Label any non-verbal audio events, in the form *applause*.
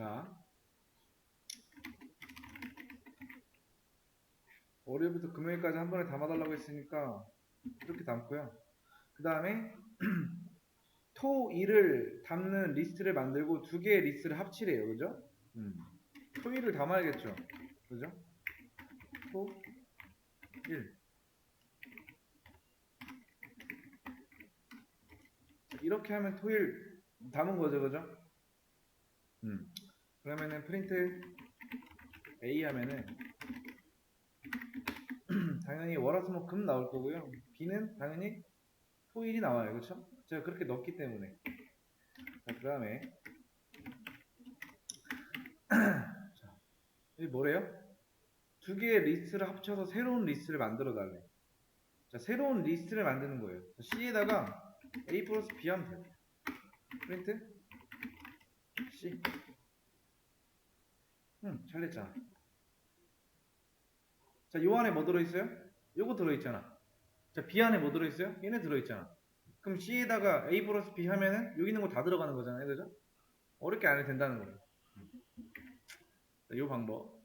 자. 월요일부터 금요일까지 한 번에 담아달라고 했으니까 이렇게 담고요. 그 다음에 *clears throat* 토, 일을 담는 리스트를 만들고 두 개의 리스트를 합치래요. 그죠? 음. 토, 일을 담아야겠죠. 그죠? 토, 일. 이렇게 하면 토일 담은 거죠. 그죠? 음. 그러면은 프린트 A 하면은 *clears throat* 당연히 월화수목 금 나올 거고요. B는 당연히 토일이 나와요. 그렇죠? 제가 그렇게 넣었기 때문에. 자, 그 다음에 *clears throat* 자, 이 뭐래요? 두 개의 리스트를 합쳐서 새로운 리스트를 만들어 달래. 자, 새로운 리스트를 만드는 거예요. 자, C에다가 A 플러스 B 하면 돼요. 프린트 C. 응, 잘 냈잖아. 자, 요 안에 뭐 들어있어요? 요거 들어있잖아. 자, B 안에 뭐 들어있어요? 얘네 들어있잖아. 그럼 C에다가 A 플러스 B 하면은 여기 있는 거 다 들어가는 거잖아요. 그죠? 어렵게 안 해도 된다는 거예요. 자, 요 방법.